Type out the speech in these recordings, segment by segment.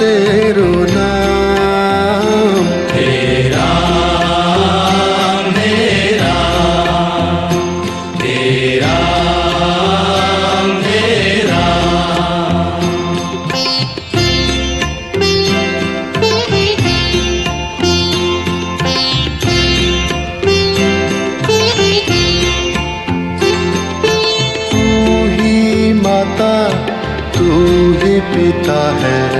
साचो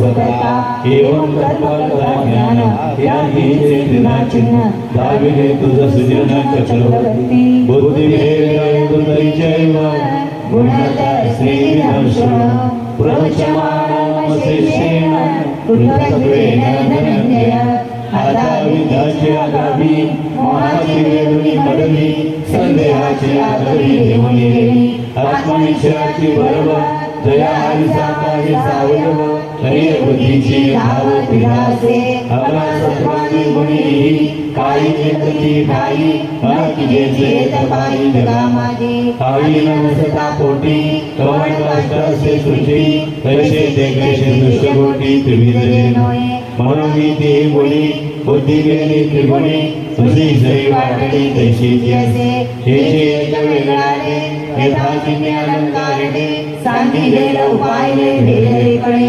करता एवं ज्ञान तुझ सुजन चक्रवर्ती बुद्धी भेद प्रोचमानमशेषेण कृतत्वेन धनञ्जय आता विद्याची आगामी मोहाची वेळी पडली संदेहाची आदरी घेऊन येईल आत्मविश्वाची बरोबर जया हरिसाता हे सावयव हरिय बुद्धीची भाव पिढासे हवा सर्वानी गुणी काही चेतती ठाई अनकी जे चेत पायी जगा माझे नमसता पोटी कवण कष्ट असे सृष्टी तैसे ते कैसे दुष्टगोटी त्रिविध नोये. म्हणून मी ते बोली बुद्धी गेली त्रिगुणी तुझी जरी वाटली तैशीची असे. हे जे एक वेगळाने यथाची अलंकारणे सांगितलेलं उपायले भेदरेकडे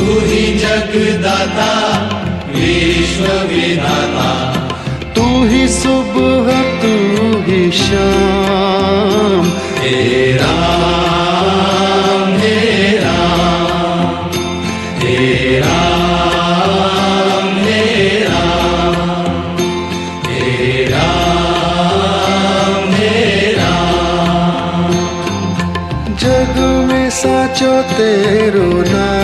तू ही जगदाता विश्व विधाता। तू ही सुबह तू ही शाम। तेरा जग में साचो तेरो नाम।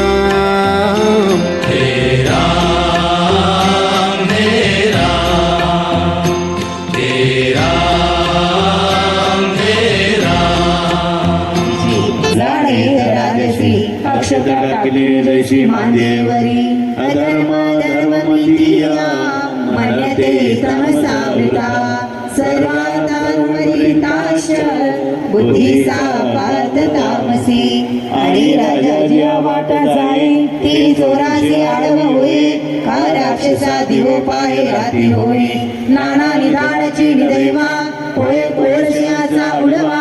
शिमादेवरी अधर्माधर्ममितीया मनते तमसामृता सर्वातामरिताश्च बुद्धिसा पार्थ तामसी आणि राजाजी वाट जाणे ती चोराचे आडव होय का राक्षसा दिवो पाहे राती होय? नाना निधानाची निदैवा पोळे पोळशियाचा उडवा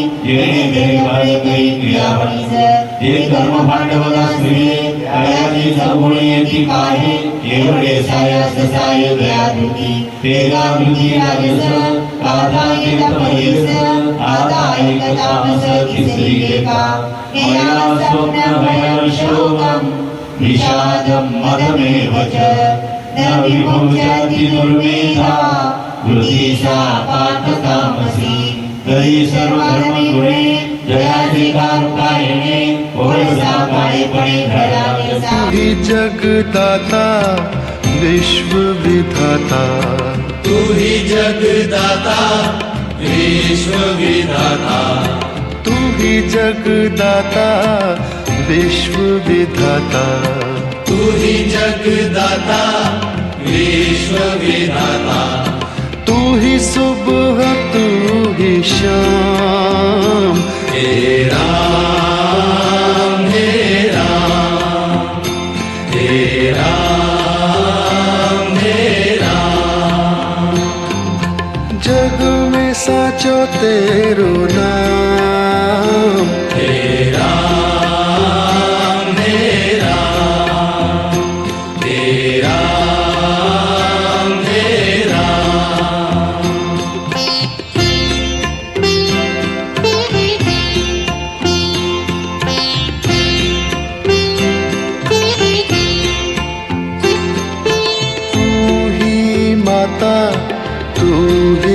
येणे देणे काही क्रियावळीच हे कर्म भांडवला स्त्रिये तयाची सगुणी येती एवढे साय दया दुती ते गावती राजस आता येत परेस तामस तिसरी एका मया स्वप्न भय शोकम विषादम मदमेव च न विभुजति दुर्मेधा वृत्तीचा पाठ तामसी तरी सर्व धर्म गुणे जयाचे कारुकायणे ओळसा काळेपणे घडला ही जगदाता विश्व विधाता तू ही जगदाता विश्व विधाता तू ही जगदाता विश्व विधाता तू ही जगदाता विश्व विधाता सुबह तू ही शाम। हे राम हे राम हे राम हे राम। जग में साचो तेरो नाम।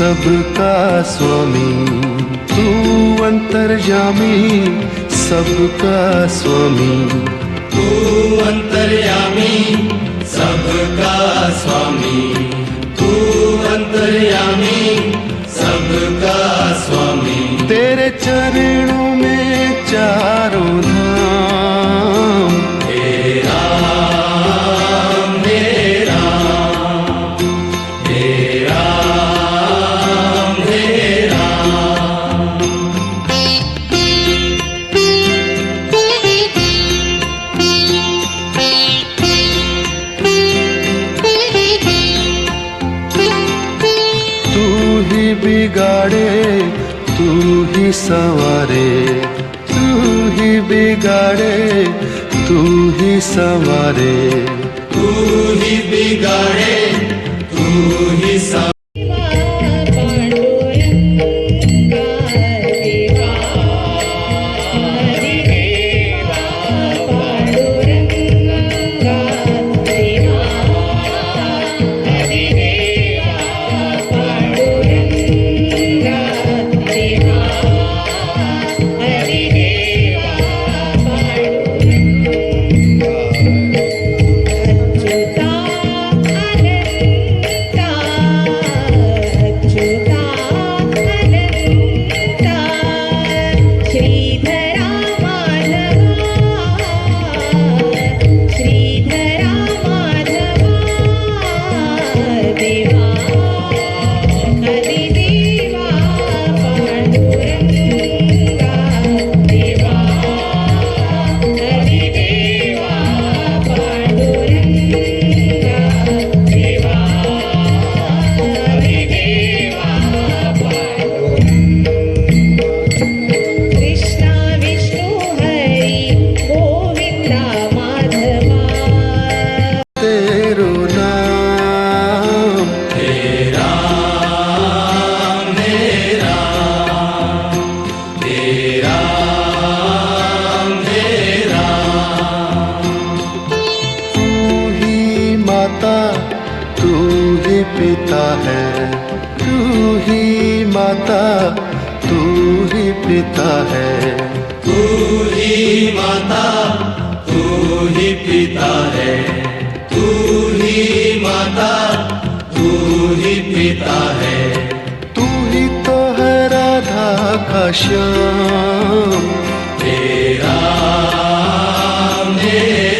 सबका स्वामी तू अंतर्यामी सबका स्वामी। तू अंतर्यामी सबका स्वामी। तू अंतर्यामी सबका स्वामी। तेरे चरणों में चारों तू ही संवारे। तू ही बिगाड़े तू ही Save. तू ही पिता है। तू ही माता तू ही पिता है। तू ही माता तू ही पिता है। तू ही तो है राधा का श्याम। तेरा मेरा